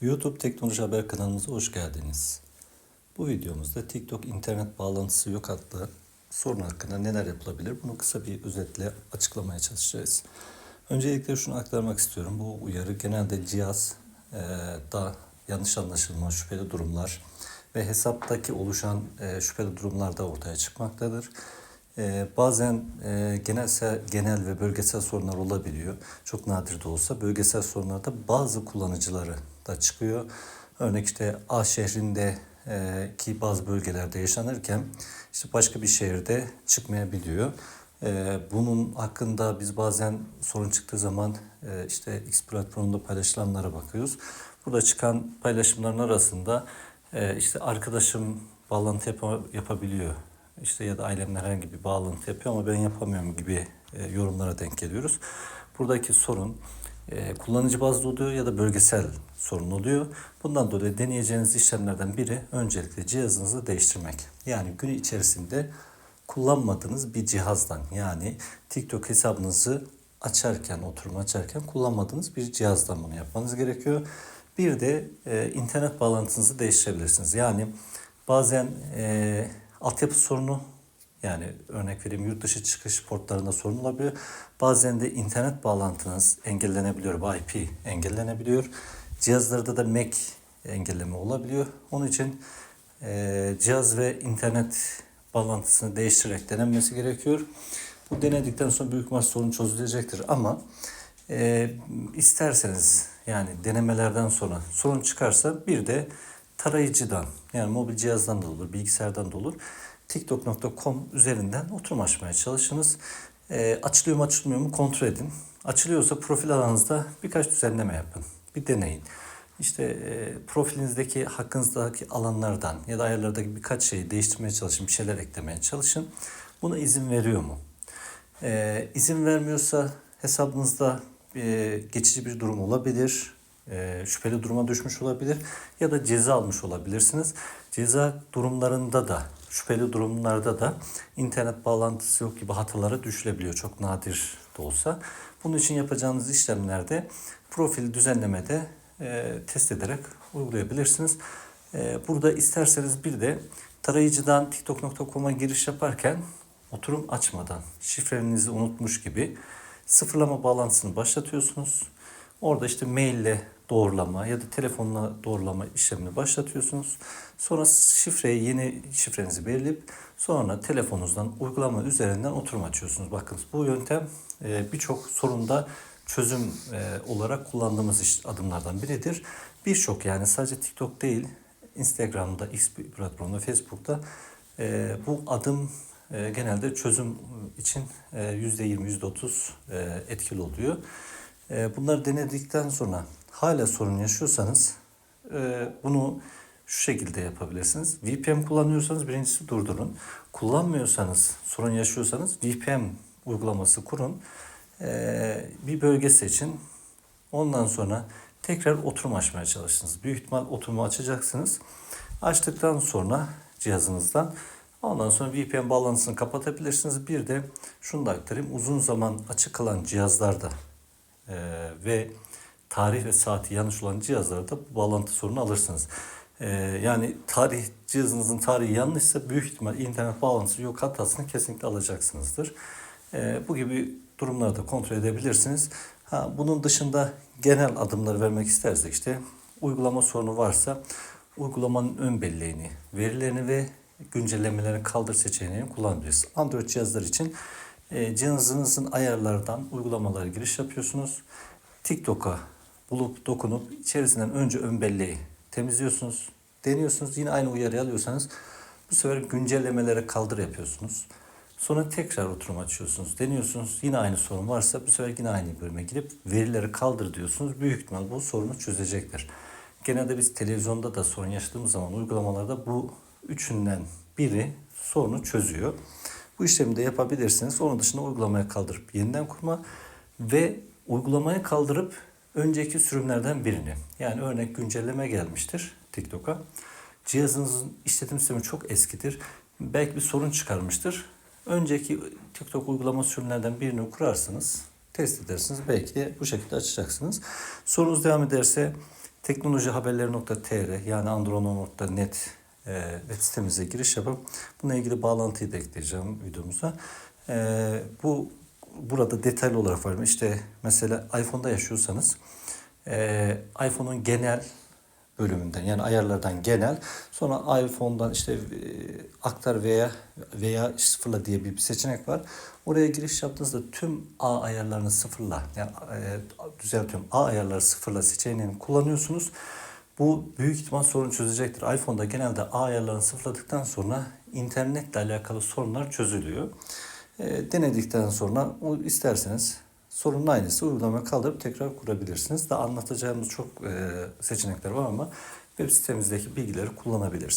YouTube Teknoloji Haber kanalımıza hoş geldiniz. Bu videomuzda TikTok internet bağlantısı yok adlı sorun hakkında neler yapılabilir bunu kısa bir özetle açıklamaya çalışacağız. Öncelikle şunu aktarmak istiyorum. Bu uyarı genelde cihaz e, da yanlış anlaşılma, şüpheli durumlar ve hesaptaki oluşan e, şüpheli durumlarda ortaya çıkmaktadır. Ee, bazen e, genelsel, genel ve bölgesel sorunlar olabiliyor. Çok nadir de olsa bölgesel sorunlarda bazı kullanıcıları da çıkıyor. Örnek işte A şehrinde e, ki bazı bölgelerde yaşanırken işte başka bir şehirde çıkmayabiliyor. E, bunun hakkında biz bazen sorun çıktığı zaman işte X platformunda paylaşılanlara bakıyoruz. Burada çıkan paylaşımların arasında işte arkadaşım bağlantı yapa- yapabiliyor işte ya da ailemle herhangi bir bağlantı yapıyor ama ben yapamıyorum gibi e, yorumlara denk geliyoruz. Buradaki sorun e, kullanıcı bazlı oluyor ya da bölgesel sorun oluyor. Bundan dolayı deneyeceğiniz işlemlerden biri öncelikle cihazınızı değiştirmek. Yani gün içerisinde kullanmadığınız bir cihazdan yani TikTok hesabınızı açarken, oturum açarken kullanmadığınız bir cihazdan bunu yapmanız gerekiyor. Bir de e, internet bağlantınızı değiştirebilirsiniz. Yani bazen e, altyapı sorunu yani örnek vereyim yurt dışı çıkış portlarında sorun olabiliyor. Bazen de internet bağlantınız engellenebiliyor. IP engellenebiliyor. Cihazlarda da MAC engelleme olabiliyor. Onun için e, cihaz ve internet bağlantısını değiştirerek denenmesi gerekiyor. Bu denedikten sonra büyük ihtimal sorun çözülecektir ama e, isterseniz yani denemelerden sonra sorun çıkarsa bir de tarayıcıdan yani mobil cihazdan da olur, bilgisayardan da olur. TikTok.com üzerinden oturum açmaya çalışınız. E, açılıyor mu açılmıyor mu kontrol edin. Açılıyorsa profil alanınızda birkaç düzenleme yapın. Bir deneyin. İşte e, profilinizdeki hakkınızdaki alanlardan ya da ayarlardaki birkaç şeyi değiştirmeye çalışın, bir şeyler eklemeye çalışın. Buna izin veriyor mu? E, izin vermiyorsa hesabınızda e, geçici bir durum olabilir, e, şüpheli duruma düşmüş olabilir ya da ceza almış olabilirsiniz. Ceza durumlarında da, şüpheli durumlarda da internet bağlantısı yok gibi hatalara düşülebiliyor. Çok nadir de olsa. Bunun için yapacağınız işlemlerde profil düzenlemede e, test ederek uygulayabilirsiniz. E, burada isterseniz bir de tarayıcıdan tiktok.com'a giriş yaparken oturum açmadan şifrenizi unutmuş gibi sıfırlama bağlantısını başlatıyorsunuz. Orada işte maille doğrulama ya da telefonla doğrulama işlemini başlatıyorsunuz. Sonra şifreyi yeni şifrenizi belirleyip sonra telefonunuzdan uygulama üzerinden oturum açıyorsunuz. Bakın bu yöntem e, birçok sorunda çözüm e, olarak kullandığımız adımlardan biridir. Birçok yani sadece TikTok değil Instagram'da, X platformunda, Facebook'ta e, bu adım genelde çözüm için e, %20, %30 e, etkili oluyor. Bunları denedikten sonra hala sorun yaşıyorsanız e, bunu şu şekilde yapabilirsiniz. VPN kullanıyorsanız birincisi durdurun. Kullanmıyorsanız, sorun yaşıyorsanız VPN uygulaması kurun. E, bir bölge seçin. Ondan sonra tekrar oturum açmaya çalışınız. Büyük ihtimal oturumu açacaksınız. Açtıktan sonra cihazınızdan ondan sonra VPN bağlantısını kapatabilirsiniz. Bir de şunu da aktarayım. Uzun zaman açık kalan cihazlarda e, ve tarih ve saati yanlış olan cihazlarda bu bağlantı sorunu alırsınız. E, yani tarih cihazınızın tarihi yanlışsa büyük ihtimal internet bağlantısı yok hatasını kesinlikle alacaksınızdır. E, bu gibi durumlarda kontrol edebilirsiniz. Ha, bunun dışında genel adımları vermek istersek işte uygulama sorunu varsa uygulamanın ön belleğini, verilerini ve güncellemelerini kaldır seçeneğini kullanabiliriz. Android cihazlar için e, cihazınızın ayarlardan uygulamalara giriş yapıyorsunuz. TikTok'a bulup dokunup içerisinden önce ön belleği temizliyorsunuz. Deniyorsunuz. Yine aynı uyarıyı alıyorsanız bu sefer güncellemelere kaldır yapıyorsunuz. Sonra tekrar oturum açıyorsunuz. Deniyorsunuz. Yine aynı sorun varsa bu sefer yine aynı bölüme girip verileri kaldır diyorsunuz. Büyük ihtimal bu sorunu çözecektir. Genelde biz televizyonda da sorun yaşadığımız zaman uygulamalarda bu üçünden biri sorunu çözüyor. Bu işlemi de yapabilirsiniz. Onun dışında uygulamaya kaldırıp yeniden kurma ve uygulamaya kaldırıp önceki sürümlerden birini. Yani örnek güncelleme gelmiştir TikTok'a. Cihazınızın işletim sistemi çok eskidir. Belki bir sorun çıkarmıştır. Önceki TikTok uygulama sürümlerden birini kurarsınız. Test edersiniz. Belki de bu şekilde açacaksınız. Sorunuz devam ederse teknolojihaberleri.tr yani androno.net e, web sitemize giriş yapıp bununla ilgili bağlantıyı da ekleyeceğim videomuza. E, bu burada detaylı olarak var. İşte mesela iPhone'da yaşıyorsanız e, iPhone'un genel bölümünden yani ayarlardan genel sonra iPhone'dan işte e, aktar veya veya sıfırla diye bir seçenek var. Oraya giriş yaptığınızda tüm A ayarlarını sıfırla yani e, düzeltiyorum A ayarları sıfırla seçeneğini kullanıyorsunuz. Bu büyük ihtimal sorun çözecektir. iPhone'da genelde A ayarlarını sıfırladıktan sonra internetle alakalı sorunlar çözülüyor. E, denedikten sonra isterseniz sorunun aynısı uygulamayı kaldırıp tekrar kurabilirsiniz. Daha anlatacağımız çok e, seçenekler var ama web sitemizdeki bilgileri kullanabilirsiniz.